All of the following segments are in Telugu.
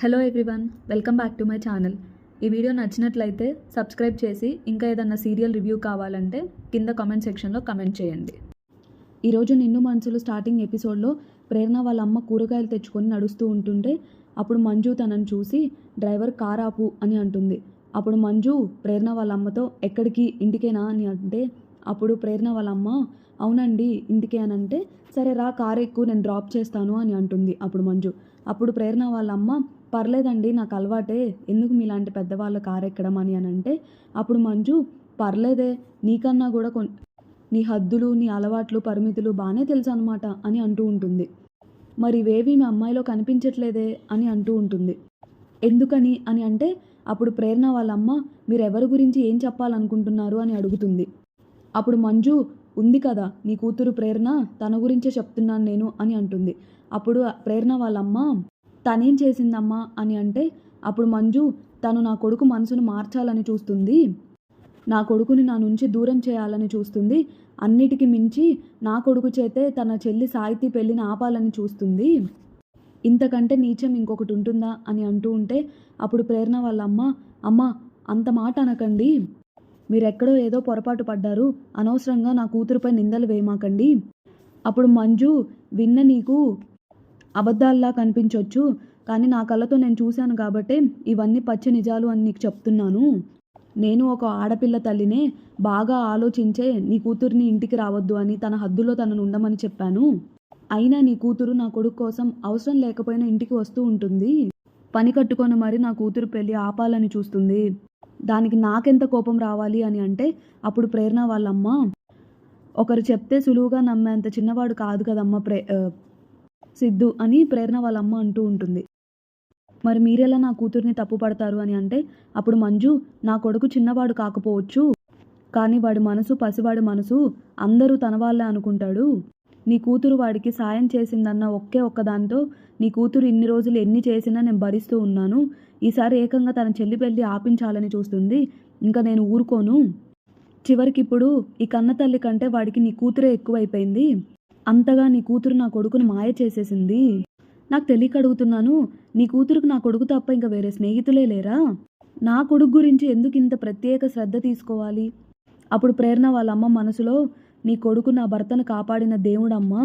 Hello everyone welcome back to my channel ఈ వీడియో నచ్చినట్లయితే సబ్స్క్రైబ్ చేసి ఇంకా ఏదన్నా సీరియల్ రివ్యూ కావాలంటే కింద కామెంట్ సెక్షన్లో కమెంట్ చేయండి. ఈరోజు నిన్ను మనసులు స్టార్టింగ్ ఎపిసోడ్లో ప్రేరణ వాళ్ళ అమ్మ కూరగాయలు తెచ్చుకొని నడుస్తూ ఉంటుంటే అప్పుడు మంజు తనని చూసి డ్రైవర్ కార్ ఆపు అని అంటుంది. అప్పుడు మంజు ప్రేరణ వాళ్ళ అమ్మతో ఎక్కడికి? ఇంటికేనా? అని అంటే అప్పుడు ప్రేరణ వాళ్ళ అమ్మ అవునండి ఇంటికే అని అంటే సరే రా కార్ ఎక్కువ నేను డ్రాప్ చేస్తాను అని అంటుంది అప్పుడు మంజు. అప్పుడు ప్రేరణ వాళ్ళ అమ్మ పర్లేదండి నాకు అలవాటే. ఎందుకు మీలాంటి పెద్దవాళ్ళ కారు ఎక్కడం అని అని అంటే అప్పుడు మంజు పర్లేదే నీకన్నా కూడా కొన్ నీ హద్దులు నీ అలవాట్లు పరిమితులు బాగానే తెలుసు అనమాట అని అంటూ ఉంటుంది. మరి ఇవేవి మీ అమ్మాయిలో కనిపించట్లేదే అని అంటూ ఉంటుంది. ఎందుకని అని అంటే అప్పుడు ప్రేరణ వాళ్ళ అమ్మ మీరెవరి గురించి ఏం చెప్పాలనుకుంటున్నారు అని అడుగుతుంది. అప్పుడు మంజు ఉంది కదా నీ కూతురు ప్రేరణ తన గురించే చెప్తున్నాను నేను అని అంటుంది. అప్పుడు ప్రేరణ వాళ్ళమ్మ తనేం చేసిందమ్మా? అని అంటే అప్పుడు మంజు తను నా కొడుకు మనసును మార్చాలని చూస్తుంది. నా కొడుకుని నా నుంచి దూరం చేయాలని చూస్తుంది. అన్నిటికీ మించి నా కొడుకు చేతే తన చెల్లి సాహితీ పెళ్ళిని ఆపాలని చూస్తుంది. ఇంతకంటే నీచం ఇంకొకటి ఉంటుందా? అని అంటూ ఉంటే అప్పుడు ప్రేరణ వాళ్ళ అమ్మ అమ్మ అంత మాట అనకండి. మీరెక్కడో ఏదో పొరపాటు పడ్డారు. అనవసరంగా నా కూతురుపై నిందలు వేయమాకండి. అప్పుడు మంజు విన్న నీకు అబద్ధాల్లా కనిపించవచ్చు కానీ నా కళ్ళతో నేను చూశాను కాబట్టే ఇవన్నీ పచ్చి నిజాలు అని నీకు చెప్తున్నాను. నేను ఒక ఆడపిల్ల తల్లినే బాగా ఆలోచించే నీ కూతుర్ని ఇంటికి రావద్దు అని తన హద్దులో తనను ఉండమని చెప్పాను. అయినా నీ కూతురు నా కొడుకు కోసం అవసరం లేకపోయినా ఇంటికి వస్తూ ఉంటుంది. పని కట్టుకొని మరి నా కూతురు పెళ్ళి ఆపాలని చూస్తుంది. దానికి నాకెంత కోపం రావాలి అని అంటే అప్పుడు ప్రేరణ వాళ్ళమ్మ. ఒకరు చెప్తే సులువుగా నమ్మేంత చిన్నవాడు కాదు కదమ్మ ప్రే సిద్ధు అని ప్రేరణ వాళ్ళ అమ్మ అంటూ ఉంటుంది. మరి మీరెలా నా కూతుర్ని తప్పు పడతారు అని అంటే అప్పుడు మంజు నా కొడుకు చిన్నవాడు కాకపోవచ్చు. కానీ వాడి మనసు పసివాడి మనసు అందరూ తన వాళ్ళే అనుకుంటాడు. నీ కూతురు వాడికి సాయం చేసిందన్న ఒకే ఒక్క దాంతో నీ కూతురు ఇన్ని రోజులు ఎన్ని చేసినా నేను భరిస్తూ ఉన్నాను. ఈసారి ఏకంగా తన చెల్లి పెళ్ళి ఆపించాలని చూస్తుంది. ఇంకా నేను ఊరుకోను. చివరికి ఇప్పుడు ఈ కన్న తల్లి కంటే వాడికి నీ కూతురే ఎక్కువైపోయింది. అంతగా నీ కూతురు నా కొడుకుని మాయ చేసేసింది. నాకు తెలియక అడుగుతున్నాను నీ కూతురుకు నా కొడుకు తప్ప ఇంకా వేరే స్నేహితులే లేరా? నా కొడుకు గురించి ఎందుకు ఇంత ప్రత్యేక శ్రద్ధ తీసుకోవాలి? అప్పుడు ప్రేరణ వాళ్ళ అమ్మ మనసులో నీ కొడుకు నా భర్తను కాపాడిన దేవుడమ్మా.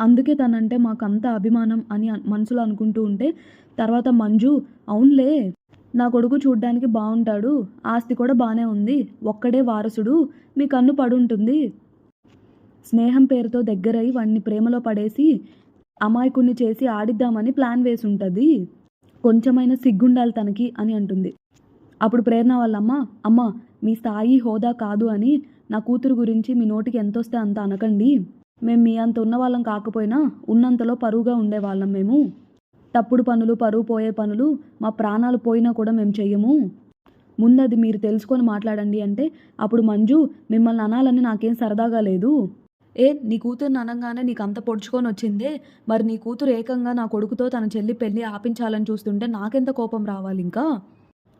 అందుకే తనంటే మాకు అంత అభిమానం అని మనసులో అనుకుంటూ ఉంటే తర్వాత మంజు అవునులే నా కొడుకు చూడ్డానికి బాగుంటాడు ఆస్తి కూడా బాగానే ఉంది ఒక్కడే వారసుడు మీ కన్ను పడుంటుంది. స్నేహం పేరుతో దగ్గరై వాడిని ప్రేమలో పడేసి అమాయకుణ్ణి చేసి ఆడిద్దామని ప్లాన్ వేసి ఉంటుంది కొంచెమైనా సిగ్గుండాలి తనకి అని అంటుంది. అప్పుడు ప్రేరణ వాళ్ళమ్మ అమ్మ మీ స్థాయి హోదా కాదు అని నా కూతురు గురించి మీ నోటికి ఎంత వస్తే అంత అనకండి. మేము మీ అంత ఉన్నవాళ్ళం కాకపోయినా ఉన్నంతలో పరువుగా ఉండేవాళ్ళం మేము. తప్పుడు పనులు పరువు పోయే పనులు మా ప్రాణాలు పోయినా కూడా మేము చెయ్యము. ముందు అది మీరు తెలుసుకొని మాట్లాడండి అంటే అప్పుడు మంజు మిమ్మల్ని అనాలని నాకేం సరదాగా లేదు. ఏ నీ కూతురు అనగానే నీకు అంత పొడుచుకొని వచ్చిందే? మరి నీ కూతురు ఏకంగా నా కొడుకుతో తన చెల్లి పెళ్ళి ఆపించాలని చూస్తుంటే నాకెంత కోపం రావాలి ఇంకా?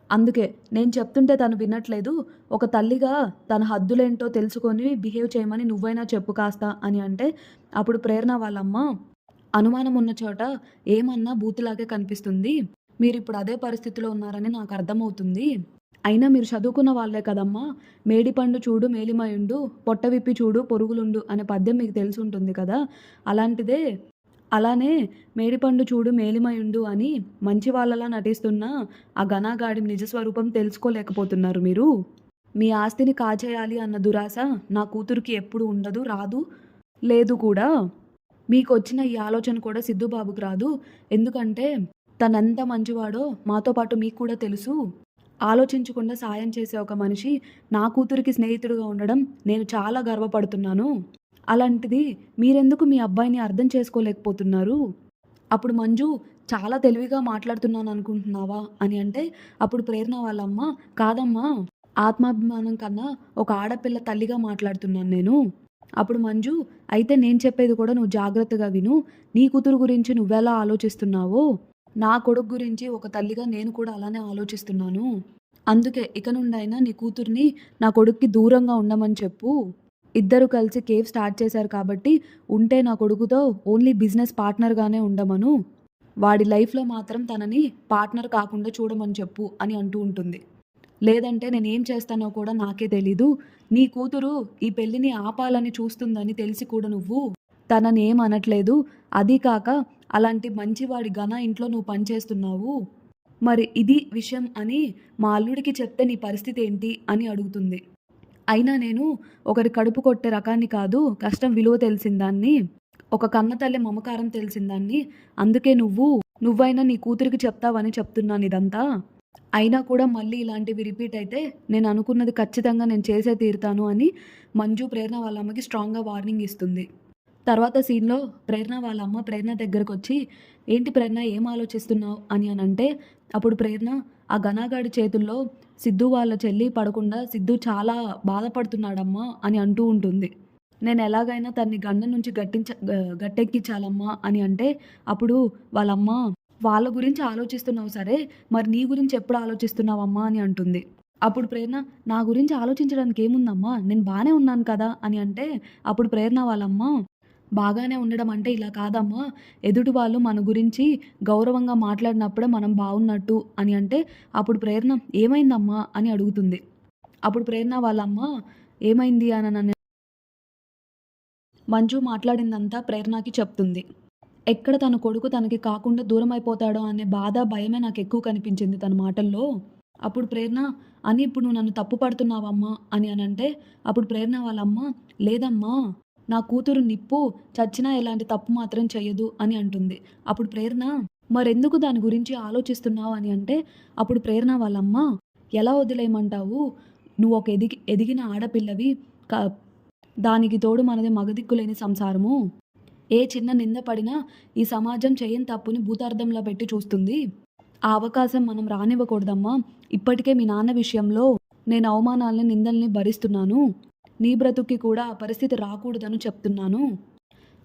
అందుకే నేను చెప్తుంటే తను వినట్లేదు. ఒక తల్లిగా తన హద్దులేంటో తెలుసుకొని బిహేవ్ చేయమని నువ్వైనా చెప్పు కాస్త అని అంటే అప్పుడు ప్రేరణ వాళ్ళమ్మ అనుమానం ఉన్న చోట ఏమన్నా బూతులాగే కనిపిస్తుంది? మీరు ఇప్పుడు అదే పరిస్థితిలో ఉన్నారని నాకు అర్థమవుతుంది. అయినా మీరు చదువుకున్న వాళ్ళే కదమ్మా. మేడిపండు చూడు మేలిమయుండు పొట్ట విప్పి చూడు పొరుగులుండు అనే పద్యం మీకు తెలిసి ఉంటుంది కదా. అలాంటిదే అలానే మేడిపండు చూడు మేలిమయుండు అని మంచి వాళ్ళలా నటిస్తున్న ఆ ఘనాగాడి నిజస్వరూపం తెలుసుకోలేకపోతున్నారు మీరు. మీ ఆస్తిని కాజేయాలి అన్న దురాశ నా కూతురికి ఎప్పుడు ఉండదు రాదు లేదు కూడా. మీకు వచ్చిన ఈ ఆలోచన కూడా సిద్ధుబాబుకు రాదు. ఎందుకంటే తనంత మంచివాడో మాతో పాటు మీకు కూడా తెలుసు. ఆలోచించకుండా సాయం చేసే ఒక మనిషి నా కూతురికి స్నేహితుడిగా ఉండడం నేను చాలా గర్వపడుతున్నాను. అలాంటిది మీరెందుకు మీ అబ్బాయిని అర్థం చేసుకోలేకపోతున్నారు? అప్పుడు మంజు చాలా తెలివిగా మాట్లాడుతున్నాను అనుకుంటున్నావా? అని అంటే అప్పుడు ప్రేరణ వాళ్ళమ్మ కాదమ్మా ఆత్మాభిమానం కన్నా ఒక ఆడపిల్ల తల్లిగా మాట్లాడుతున్నాను నేను. అప్పుడు మంజు అయితే నేను చెప్పేది కూడా నువ్వు జాగ్రత్తగా విను. నీ కూతురు గురించి నువ్వెలా ఆలోచిస్తున్నావో నా కొడుకు గురించి ఒక తల్లిగా నేను కూడా అలానే ఆలోచిస్తున్నాను. అందుకే ఇక నుండైనా నీ కూతుర్ని నా కొడుక్కి దూరంగా ఉండమని చెప్పు. ఇద్దరు కలిసి కేవ్ స్టార్ట్ చేశారు కాబట్టి ఉంటే నా కొడుకుతో ఓన్లీ బిజినెస్ పార్ట్నర్గానే ఉండమను. వాడి లైఫ్లో మాత్రం తనని పార్ట్నర్ కాకుండా చూడమని చెప్పు అని అంటూ ఉంటుంది. లేదంటే నేనేం చేస్తానో కూడా నాకే తెలీదు. నీ కూతురు ఈ పెళ్ళిని ఆపాలని చూస్తుందని తెలిసి కూడా నువ్వు తనని ఏం అనట్లేదు అది కాక అలాంటి మంచివాడి ఘన ఇంట్లో నువ్వు పనిచేస్తున్నావు మరి ఇది విషయం అని మా అల్లుడికి చెప్తే నీ పరిస్థితి ఏంటి అని అడుగుతుంది. అయినా నేను ఒకరి కడుపు కొట్టే రకాన్ని కాదు కష్టం విలువ తెలిసిన దాన్ని ఒక కన్న తల్లి మమకారం తెలిసిన దాన్ని అందుకే నువ్వు నువ్వైనా నీ కూతురికి చెప్తావని చెప్తున్నాను ఇదంతా. అయినా కూడా మళ్ళీ ఇలాంటివి రిపీట్ అయితే నేను అనుకున్నది ఖచ్చితంగా నేను చేసే తీరుతాను అని మంజు ప్రేరణ వాళ్ళ అమ్మకి స్ట్రాంగ్గా వార్నింగ్ ఇస్తుంది. తర్వాత సీన్లో ప్రేరణ వాళ్ళ అమ్మ ప్రేరణ దగ్గరకు వచ్చి ఏంటి ప్రేరణ ఏం ఆలోచిస్తున్నావు? అని అని అంటే అప్పుడు ప్రేరణ ఆ ఘనాగాడి చేతుల్లో సిద్ధు వాళ్ళ చెల్లి పడకుండా సిద్ధు చాలా బాధపడుతున్నాడమ్మా అని అంటూ ఉంటుంది. నేను ఎలాగైనా తన్ని గండ నుంచి గట్టించ గట్టెక్కించాలమ్మా అని అంటే అప్పుడు వాళ్ళమ్మ వాళ్ళ గురించి ఆలోచిస్తున్నావు సరే మరి నీ గురించి ఎప్పుడు ఆలోచిస్తున్నావమ్మా అని అంటుంది. అప్పుడు ప్రేరణ నా గురించి ఆలోచించడానికి ఏముందమ్మా? నేను బాగానే ఉన్నాను కదా అని అంటే అప్పుడు ప్రేరణ వాళ్ళమ్మ బాగానే ఉండడం అంటే ఇలా కాదమ్మా. ఎదుటి వాళ్ళు మన గురించి గౌరవంగా మాట్లాడినప్పుడే మనం బాగున్నట్టు అని అంటే అప్పుడు ప్రేరణ ఏమైందమ్మా అని అడుగుతుంది. అప్పుడు ప్రేరణ వాళ్ళమ్మ ఏమైంది అని నన్ను మంజు మాట్లాడిందంతా ప్రేరణకి చెప్తుంది. ఎక్కడ తన కొడుకు తనకి కాకుండా దూరం అయిపోతాడో అనే బాధ భయమే నాకు ఎక్కువ కనిపించింది తన మాటల్లో. అప్పుడు ప్రేరణ అని ఇప్పుడు నువ్వు నన్ను తప్పు పడుతున్నావమ్మా అని అని అంటే అప్పుడు ప్రేరణ వాళ్ళమ్మ లేదమ్మా నా కూతురు నిప్పు చచ్చినా ఎలాంటి తప్పు మాత్రం చెయ్యదు అని అంటుంది. అప్పుడు ప్రేరణ మరెందుకు దాని గురించి ఆలోచిస్తున్నావు? అని అంటే అప్పుడు ప్రేరణ వాళ్ళమ్మ ఎలా వదిలేయమంటావు? నువ్వు ఒక ఎదిగి ఎదిగిన ఆడపిల్లవి క దానికి తోడు మనది మగదిక్కులేని సంసారము. ఏ చిన్న నింద పడినా ఈ సమాజం చేయని తప్పుని భూతార్థంలో పెట్టి చూస్తుంది. ఆ అవకాశం మనం రానివ్వకూడదమ్మా. ఇప్పటికే మీ నాన్న విషయంలో నేను అవమానాలని నిందల్ని భరిస్తున్నాను. నీ బ్రతుక్కి కూడా ఆ పరిస్థితి రాకూడదని చెప్తున్నాను.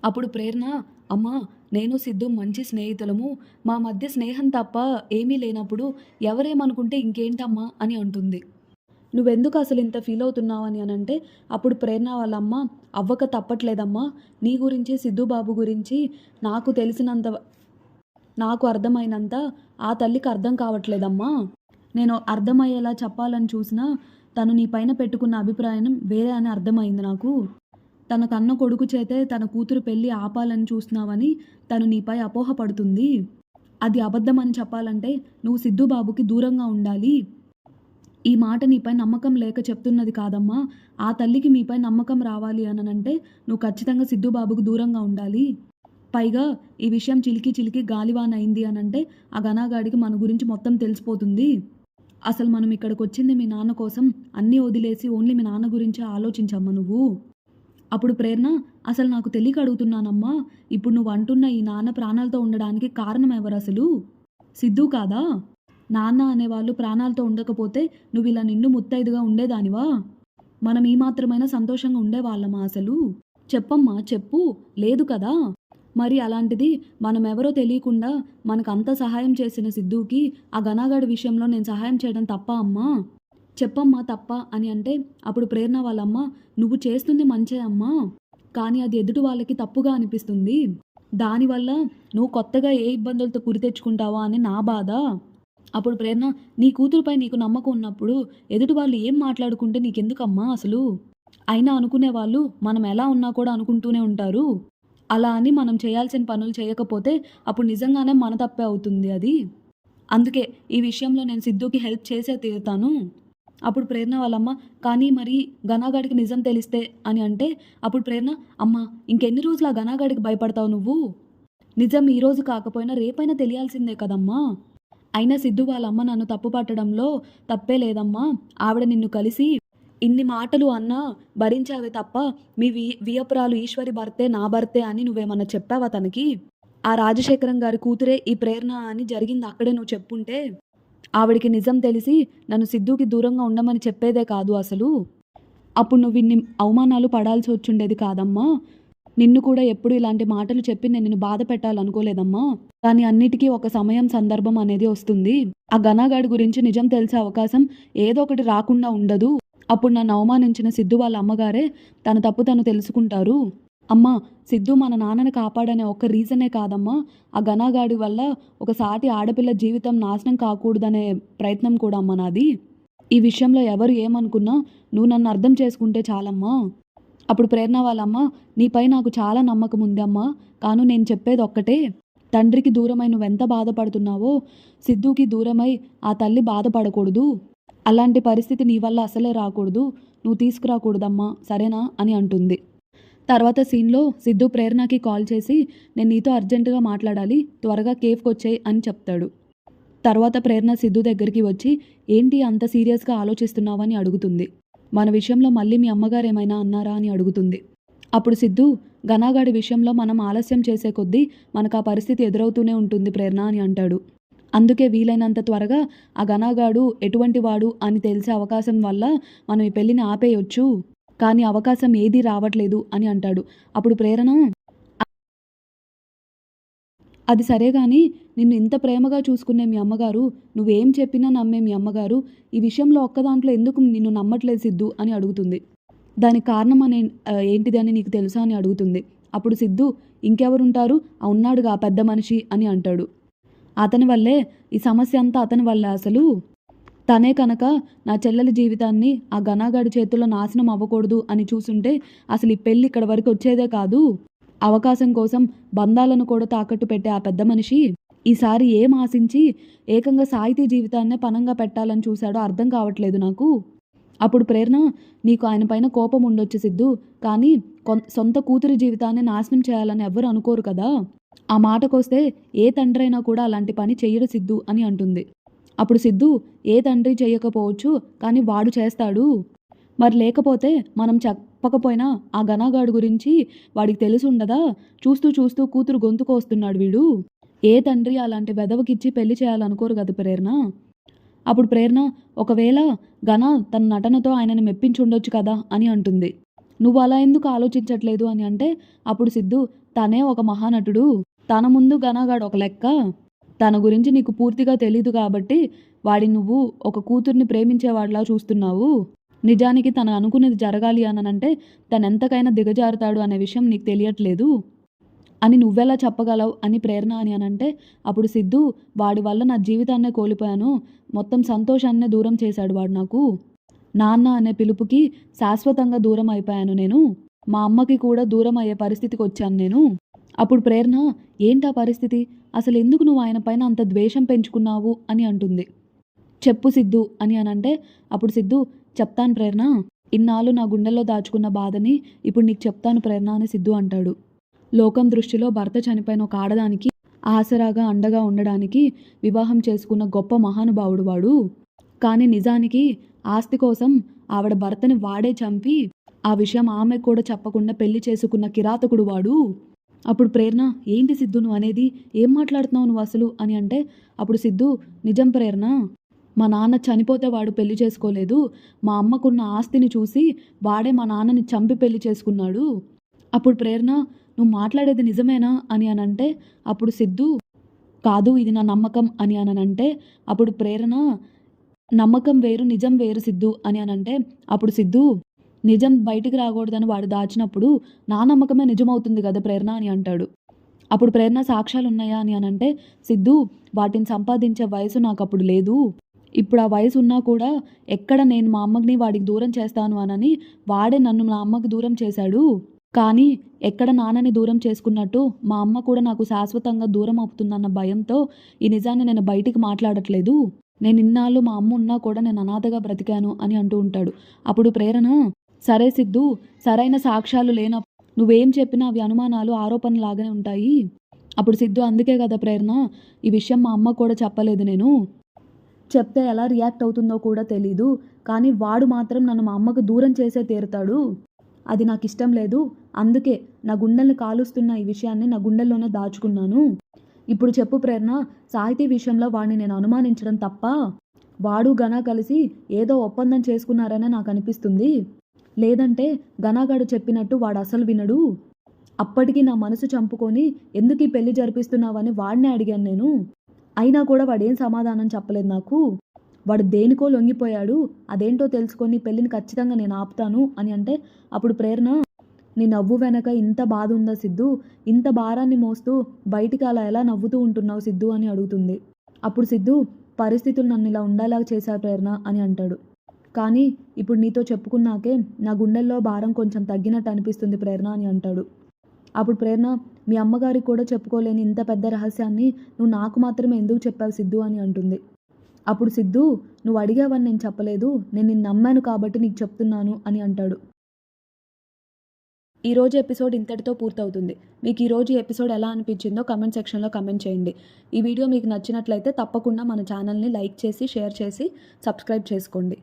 అప్పుడు ప్రేరణ అమ్మా నేను సిద్ధు మంచి స్నేహితులము. మా మధ్య స్నేహం తప్ప ఏమీ లేనప్పుడు ఎవరేమనుకుంటే ఇంకేంటమ్మా అని అంటుంది. నువ్వెందుకు అసలు ఇంత ఫీల్ అవుతున్నావు అని అంటే అప్పుడు ప్రేరణ వాళ్ళ అమ్మ అవ్వక తప్పట్లేదమ్మా. నీ గురించి సిద్ధు బాబు గురించి నాకు తెలిసినంత నాకు అర్థమైనంత ఆ తల్లికి అర్థం కావట్లేదమ్మా. నేను అర్థమయ్యేలా చెప్పాలని చూసినా తను నీ పైన పెట్టుకున్న అభిప్రాయం వేరే అని అర్థమైంది నాకు. తన కన్న కొడుకు చేతే తన కూతురు పెళ్ళి ఆపాలని చూస్తున్నావని తను నీపై అపోహ పడుతుంది అది అబద్ధమని చెప్పాలంటే నువ్వు సిద్ధుబాబుకి దూరంగా ఉండాలి. ఈ మాట నీపై నమ్మకం లేక చెప్తున్నది కాదమ్మా. ఆ తల్లికి మీపై నమ్మకం రావాలి అనంటే నువ్వు ఖచ్చితంగా సిద్ధుబాబుకు దూరంగా ఉండాలి. పైగా ఈ విషయం చిలికి చిలికి గాలివాన అయింది అనంటే ఆ గనాగాడికి మన గురించి మొత్తం తెలిసిపోతుంది. అసలు మనం ఇక్కడికి వచ్చింది మీ నాన్న కోసం అన్నీ వదిలేసి ఓన్లీ మీ నాన్న గురించే ఆలోచించమ్మా నువ్వు? అప్పుడు ప్రేరణ అసలు నాకు తెలియక అడుగుతున్నానమ్మా ఇప్పుడు నువ్వు అంటున్న ఈ నాన్న ప్రాణాలతో ఉండడానికి కారణం ఎవరు అసలు? సిద్ధు కాదా? నాన్న అనేవాళ్ళు ప్రాణాలతో ఉండకపోతే నువ్వు ఇలా నిండు ముత్తైదుగా ఉండేదానివా? మనం ఈ మాత్రమైనా సంతోషంగా ఉండేవాళ్ళమా అసలు? చెప్పమ్మా చెప్పు లేదు కదా? మరి అలాంటిది మనం ఎవరో తెలియకుండా మనకు అంత సహాయం చేసిన సిద్ధుకి ఆ గనాగాడి విషయంలో నేను సహాయం చేయడం తప్ప అమ్మా? చెప్పమ్మా తప్ప అని అంటే అప్పుడు ప్రేరణ వాళ్ళమ్మ నువ్వు చేస్తుంది మంచే అమ్మా. కానీ అది ఎదుటి వాళ్ళకి తప్పుగా అనిపిస్తుంది. దానివల్ల నువ్వు కొత్తగా ఏ ఇబ్బందులతో కురి తెచ్చుకుంటావా అని నా బాధ. అప్పుడు ప్రేరణ నీ కూతురుపై నీకు నమ్మకం ఉన్నప్పుడు ఎదుటి వాళ్ళు ఏం మాట్లాడుకుంటే నీకెందుకమ్మా అసలు? అయినా అనుకునే వాళ్ళు మనం ఎలా ఉన్నా కూడా అనుకుంటూనే ఉంటారు. అలా అని మనం చేయాల్సిన పనులు చేయకపోతే అప్పుడు నిజంగానే మన తప్పే అవుతుంది అది. అందుకే ఈ విషయంలో నేను సిద్ధుకి హెల్ప్ చేసే తీరుతాను. అప్పుడు ప్రేరణ వాళ్ళమ్మ కానీ మరి ఘనాగాడికి నిజం తెలిస్తే అని అంటే అప్పుడు ప్రేరణ అమ్మ ఇంకెన్ని రోజులు ఆ ఘనాగాడికి భయపడతావు నువ్వు? నిజం ఈరోజు కాకపోయినా రేపైనా తెలియాల్సిందే కదమ్మా. అయినా సిద్ధు వాళ్ళ అమ్మ నన్ను తప్పు పట్టడంలో తప్పే లేదమ్మా. ఆవిడ నిన్ను కలిసి ఇన్ని మాటలు అన్నా భరించావే తప్ప మీ వి వియపురాలు ఈశ్వరి భర్తే నా భర్తే అని నువ్వేమన్నా చెప్పావా తనకి? ఆ రాజశేఖరం గారి కూతురే ఈ ప్రేరణ అని జరిగింది అక్కడే నువ్వు చెప్పుంటే ఆవిడికి నిజం తెలిసి నన్ను సిద్ధుకి దూరంగా ఉండమని చెప్పేదే కాదు అసలు. అప్పుడు నువ్వు ఇన్ని అవమానాలు పడాల్సి వచ్చుండేది కాదమ్మా. నిన్ను కూడా ఎప్పుడు ఇలాంటి మాటలు చెప్పి నేను నిన్ను బాధ పెట్టాలనుకోలేదమ్మా. కానీ అన్నిటికీ ఒక సమయం సందర్భం అనేది వస్తుంది. ఆ గనాగాడి గురించి నిజం తెలిసే అవకాశం ఏదో ఒకటి రాకుండా ఉండదు. అప్పుడు నన్ను అవమానించిన సిద్ధు వాళ్ళ అమ్మగారే తన తప్పు తను తెలుసుకుంటారు. అమ్మా సిద్ధు మన నాన్నని కాపాడనే ఒక్క రీజనే కాదమ్మా. ఆ గనాగాడి వల్ల ఒక సాటి ఆడపిల్ల జీవితం నాశనం కాకూడదనే ప్రయత్నం కూడా అమ్మ నాది. ఈ విషయంలో ఎవరు ఏమనుకున్నా నువ్వు నన్ను అర్థం చేసుకుంటే చాలమ్మా. అప్పుడు ప్రేరణ వాళ్ళమ్మ నీపై నాకు చాలా నమ్మకం ఉందమ్మా కాను నేను చెప్పేది ఒక్కటే. తండ్రికి దూరమై నువ్వెంత బాధపడుతున్నావో సిద్ధుకి దూరమై ఆ తల్లి బాధపడకూడదు. అలాంటి పరిస్థితి నీ వల్ల అసలే రాకూడదు. నువ్వు తీసుకురాకూడదమ్మా. సరేనా? అని అంటుంది. తర్వాత సీన్లో సిద్ధు ప్రేరణకి కాల్ చేసి నేను నీతో అర్జెంటుగా మాట్లాడాలి. త్వరగా కేఫ్కి వచ్చేయి అని చెప్తాడు. తర్వాత ప్రేరణ సిద్ధు దగ్గరికి వచ్చి ఏంటి అంత సీరియస్గా ఆలోచిస్తున్నావని అడుగుతుంది. మన విషయంలో మళ్ళీ మీ అమ్మగారు ఏమైనా అన్నారా? అని అడుగుతుంది. అప్పుడు సిద్ధు ఘనాగాడి విషయంలో మనం ఆలస్యం చేసే కొద్దీ మనకు ఆ పరిస్థితి ఎదురవుతూనే ఉంటుంది ప్రేరణ అని అంటాడు. అందుకే వీలైనంత త్వరగా ఆ గనాగాడు ఎటువంటి వాడు అని తెలిసే అవకాశం వల్ల మనం ఈ పెళ్ళిని ఆపేయొచ్చు. కానీ అవకాశం ఏదీ రావట్లేదు అని అంటాడు. అప్పుడు ప్రేరణ? అది సరే కానీ నిన్ను ఇంత ప్రేమగా చూసుకునే మీ అమ్మగారు నువ్వేం చెప్పినా నమ్మే మీ అమ్మగారు ఈ విషయంలో ఒక్క దాంట్లో ఎందుకు నిన్ను నమ్మట్లేదు సిద్ధు అని అడుగుతుంది. దానికి కారణం అనే ఏంటిది అని నీకు తెలుసా అని అడుగుతుంది. అప్పుడు సిద్ధు ఇంకెవరుంటారు? ఆ ఉన్నాడుగా పెద్ద మనిషి అని అంటాడు. అతని వల్లే ఈ సమస్య అంతా అతని వల్లే అసలు. తనే కనుక నా చెల్లెలి జీవితాన్ని ఆ గనాగాడి చేతుల్లో నాశనం అవ్వకూడదు అని చూసుంటే అసలు ఈ పెళ్ళి ఇక్కడ వరకు వచ్చేదే కాదు. అవకాశం కోసం బంధాలను కూడా తాకట్టు పెట్టే ఆ పెద్ద మనిషి ఈసారి ఏం ఆశించి ఏకంగా సాహితీ జీవితాన్నే పనంగా పెట్టాలని చూశాడో అర్థం కావట్లేదు నాకు. అప్పుడు ప్రేరణ నీకు ఆయన పైన కోపం ఉండొచ్చు సిద్ధు కానీ కొన్- సొంత కూతురి జీవితాన్ని నాశనం చేయాలని ఎవ్వరు అనుకోరు కదా. ఆ మాటకొస్తే ఏ తండ్రైనా కూడా అలాంటి పని చెయ్యడు సిద్ధు అని అంటుంది. అప్పుడు సిద్ధు ఏ తండ్రి చేయకపోవచ్చు కానీ వాడు చేస్తాడు. మరి లేకపోతే మనం చెప్పకపోయినా ఆ గనాగాడు గురించి వాడికి తెలిసి ఉండదా చూస్తూ చూస్తూ కూతురు గొంతుకొస్తున్నాడు వీడు. ఏ తండ్రి అలాంటి వెదవకిచ్చి పెళ్ళి చేయాలనుకోరు కదా ప్రేరణ? అప్పుడు ప్రేరణ ఒకవేళ ఘన తన నటనతో ఆయనని మెప్పించి ఉండొచ్చు కదా అని అంటుంది. నువ్వు అలా ఎందుకు ఆలోచించట్లేదు అని అంటే అప్పుడు సిద్ధు తనే ఒక మహానటుడు. తన ముందు గనగాడు ఒక లెక్క. తన గురించి నీకు పూర్తిగా తెలీదు కాబట్టి వాడి నువ్వు ఒక కూతుర్ని ప్రేమించేవాడిలా చూస్తున్నావు. నిజానికి తను అనుకున్నది జరగాలి అని అంటే తను ఎంతకైనా దిగజారుతాడు అనే విషయం నీకు తెలియట్లేదు. అని నువ్వెలా చెప్పగలవు అని ప్రేరణ అని అనంటే అప్పుడు సిద్ధు వాడి వల్ల నా జీవితాన్నే కోల్పోయాను. మొత్తం సంతోషాన్నే దూరం చేశాడు వాడు నాకు. నాన్న అనే పిలుపుకి శాశ్వతంగా దూరం అయిపోయాను నేను. మా అమ్మకి కూడా దూరం అయ్యే పరిస్థితికి వచ్చాను నేను. అప్పుడు ప్రేరణ ఏంటా పరిస్థితి? అసలు ఎందుకు నువ్వు ఆయన పైన అంత ద్వేషం పెంచుకున్నావు? అని అంటుంది. చెప్పు సిద్ధు అని అనంటే అప్పుడు సిద్ధు చెప్తాను ప్రేరణ. ఇన్నాళ్ళు నా గుండెల్లో దాచుకున్న బాధని ఇప్పుడు నీకు చెప్తాను ప్రేరణ అని సిద్ధు అంటాడు. లోకం దృష్టిలో భర్త చనిపోయిన ఒక ఆడదానికి ఆసరాగా అండగా ఉండడానికి వివాహం చేసుకున్న గొప్ప మహానుభావుడు వాడు. కానీ నిజానికి ఆస్తి కోసం ఆవిడ భర్తని వాడే చంపి ఆ విషయం ఆమె కూడా చెప్పకుండా పెళ్ళి చేసుకున్న కిరాతకుడు వాడు. అప్పుడు ప్రేరణ ఏంటి సిద్ధు నువ్వు అనేది? ఏం మాట్లాడుతున్నావు నువ్వు అసలు? అని అంటే అప్పుడు సిద్ధు నిజం ప్రేరణ మా నాన్న చనిపోతే వాడు పెళ్ళి చేసుకోలేదు. మా అమ్మకున్న ఆస్తిని చూసి వాడే మా నాన్నని చంపి పెళ్ళి చేసుకున్నాడు. అప్పుడు ప్రేరణ నువ్వు మాట్లాడేది నిజమేనా? అని అనంటే అప్పుడు సిద్ధు కాదు ఇది నా నమ్మకం అని అనంటే అప్పుడు ప్రేరణ నమ్మకం వేరు నిజం వేరు సిద్ధు అని అనంటే అప్పుడు సిద్ధు నిజం బయటికి రాకూడదని వాడు దాచినప్పుడు నా నమ్మకమే నిజమవుతుంది కదా ప్రేరణ అని అంటాడు. అప్పుడు ప్రేరణ సాక్ష్యాలు ఉన్నాయా అని అనంటే సిద్ధు వాటిని సంపాదించే వయసు నాకు అప్పుడు లేదు. ఇప్పుడు ఆ వయసు ఉన్నా కూడా ఎక్కడ నేను మా అమ్మని వాడికి దూరం చేస్తాను అనని వాడే నన్ను నా అమ్మకి దూరం చేశాడు. కానీ ఎక్కడ నాన్నని దూరం చేసుకున్నట్టు మా అమ్మ కూడా నాకు శాశ్వతంగా దూరం అవుతుందన్న భయంతో ఈ నిజాన్ని నేను బయటికి మాట్లాడట్లేదు. నేను ఇన్నాళ్ళు మా అమ్మ ఉన్నా కూడా నేను అనాథగా బ్రతికాను అని అంటూ ఉంటాడు. అప్పుడు ప్రేరణ సరే సిద్ధు సరైన సాక్ష్యాలు లేనప్పుడు నువ్వేం చెప్పినా అవి అనుమానాలు ఆరోపణలు లాగానే ఉంటాయి. అప్పుడు సిద్ధు అందుకే కదా ప్రేరణ ఈ విషయం మా అమ్మ కూడా చెప్పలేదు నేను. చెప్తే ఎలా రియాక్ట్ అవుతుందో కూడా తెలీదు కానీ వాడు మాత్రం నన్ను మా అమ్మకు దూరం చేసే తీరుతాడు. అది నాకు ఇష్టం లేదు అందుకే నా గుండెల్ని కాలుస్తున్న ఈ విషయాన్ని నా గుండెల్లోనే దాచుకున్నాను. ఇప్పుడు చెప్పు ప్రేరణ సాహితీ విషయంలో వాడిని నేను అనుమానించడం తప్ప వాడు ఘన కలిసి ఏదో ఒప్పందం చేసుకున్నారనే నాకు అనిపిస్తుంది. లేదంటే గనాగాడు చెప్పినట్టు వాడు అసలు వినడు? అప్పటికి నా మనసు చంపుకొని ఎందుకు ఈ పెళ్ళి జరిపిస్తున్నావని వాడినే అడిగాను నేను. అయినా కూడా వాడేం సమాధానం చెప్పలేదు నాకు. వాడు దేనికో లొంగిపోయాడు. అదేంటో తెలుసుకొని పెళ్ళిని ఖచ్చితంగా నేను ఆపుతాను అని అంటే అప్పుడు ప్రేరణ నీ నవ్వు వెనక ఇంత బాధ ఉందా సిద్ధు? ఇంత భారాన్ని మోస్తూ బయటికి అలా ఎలా నవ్వుతూ ఉంటున్నావు సిద్ధు అని అడుగుతుంది. అప్పుడు సిద్ధు పరిస్థితులు నన్ను ఇలా ఉండేలాగా చేశా ప్రేరణ అని అంటాడు. కానీ ఇప్పుడు నీతో చెప్పుకున్నాకే నా గుండెల్లో భారం కొంచెం తగ్గినట్టు అనిపిస్తుంది ప్రేరణ అని అంటాడు. అప్పుడు ప్రేరణ మీ అమ్మగారికి కూడా చెప్పుకోలేని ఇంత పెద్ద రహస్యాన్ని నువ్వు నాకు మాత్రమే ఎందుకు చెప్పావు సిద్ధు అని అంటుంది. అప్పుడు సిద్ధు నువ్వు అడిగావని నేను చెప్పలేదు నేను నిన్ను నమ్మాను కాబట్టి నీకు చెప్తున్నాను అని అంటాడు. ఈరోజు ఎపిసోడ్ ఇంతటితో పూర్తవుతుంది. మీకు ఈరోజు ఎపిసోడ్ ఎలా అనిపించిందో కమెంట్ సెక్షన్లో కమెంట్ చేయండి. ఈ వీడియో మీకు నచ్చినట్లయితే తప్పకుండా మన ఛానల్ని లైక్ చేసి షేర్ చేసి సబ్స్క్రైబ్ చేసుకోండి.